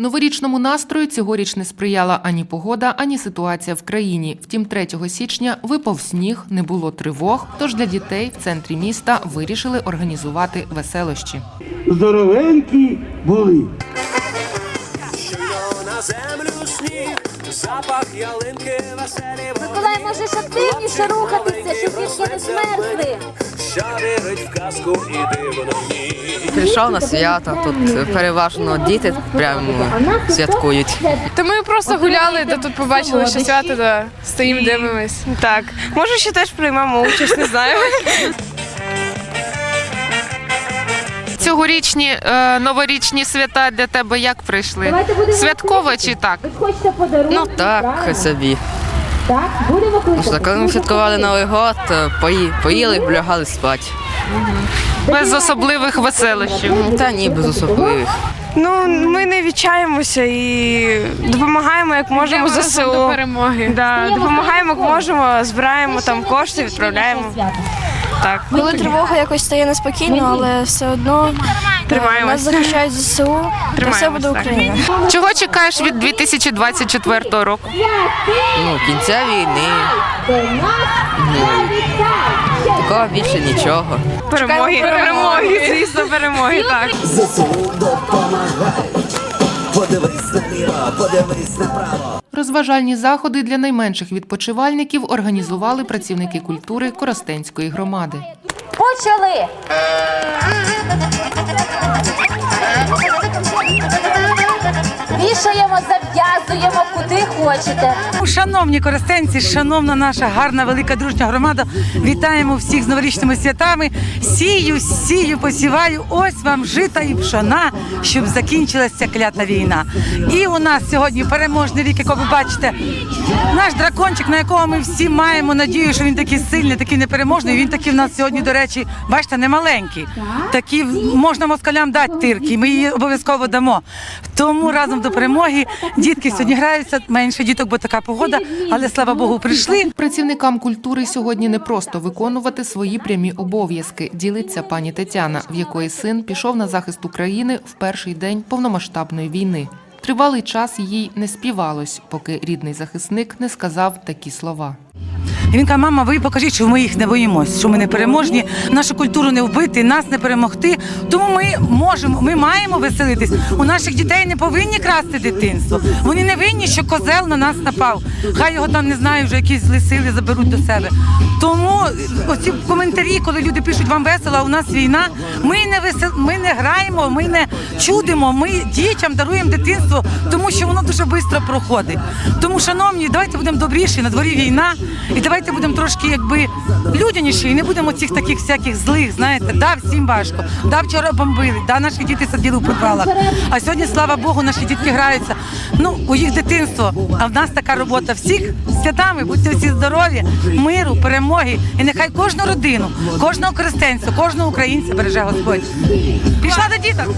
Новорічному настрою цьогоріч не сприяла ані погода, ані ситуація в країні. Втім, 3 січня випав сніг, не було тривог. Тож для дітей в центрі міста вирішили організувати веселощі. здоровенькі були. що на землю сніг, запах ялинки веселі можеш активніше рухатися, щоб дітки не змерзли. що в казку і дивно. Прийшов на свято, тут переважно діти прямо святкують. Та ми просто гуляли, де тут побачили, що свято, да, стоїмо, дивимось. Так, може ще теж приймемо участь, не знаю. Цьогорічні е, новорічні свята для тебе як прийшли? Святково чи так? Ви хочете подарунки? Ну так собі. Так, будемо кликати. коли ми святкували Новий год, пої, поїли, полягали спати. Без особливих веселищів. Та ні, без особливих. Ну, ми не відчаємося і допомагаємо як можемо Йдемо разом до перемоги. Да, допомагаємо як можемо, збираємо там кошти, відправляємо. Так, Коли тривога якось стає неспокійно, але все одно е, Тримаємось. нас захищають ЗСУ, та все буде так. Україна. Чого чекаєш від 2024 року? Ну, кінця війни. Такого більше нічого. перемоги, перемоги, звісно, перемоги, так. ЗСУ допомагають. Подивись наліво, подивись направо. Розважальні заходи для найменших відпочивальників організували працівники культури Коростенської громади. Почали! Зав'язуємо куди хочете. Шановні користенці, шановна наша гарна велика дружня громада, вітаємо всіх з новорічними святами. Сію, сію, посіваю. Ось вам жита і пшона, щоб закінчилася клята війна. І у нас сьогодні переможний рік, якого ви бачите, наш дракончик, на якого ми всі маємо надію, що він такий сильний, такий непереможний. Він такий в нас сьогодні, до речі, бачите, не маленький. Такі можна москалям дати тирки, ми її обов'язково дамо. Тому разом до перемоги дітки сьогодні грається менше діток, бо така погода, але слава Богу, прийшли. Працівникам культури сьогодні не просто виконувати свої прямі обов'язки. Ділиться пані Тетяна, в якої син пішов на захист України в перший день повномасштабної війни. Тривалий час їй не співалось, поки рідний захисник не сказав такі слова. І він каже, мама, ви покажіть, що ми їх не боїмось, що ми не переможні, нашу культуру не вбити, нас не перемогти. Тому ми можемо, ми маємо веселитись. У наших дітей не повинні красти дитинство. Вони не винні, що козел на нас напав. Хай його там не знаю, вже якісь лисили заберуть до себе. Тому оці коментарі, коли люди пишуть вам весело, а у нас війна. Ми не весел, ми не граємо, ми не чудимо. Ми дітям даруємо дитинство, тому що воно дуже швидко проходить. Тому, шановні, давайте будемо добріші, на дворі війна, і давайте будемо трошки якби людяніші, і не будемо цих таких всяких злих, знаєте, да, всім важко. Да, вчора бомбили, да, наші діти сиділи в підвалах. А сьогодні, слава Богу, наші дітки граються. Ну, у їх дитинство. А в нас така робота. Всіх святами, будьте всі здорові, миру, перемоги. І нехай кожну родину, кожного користенця, кожного українця береже Господь. Пішла до діток.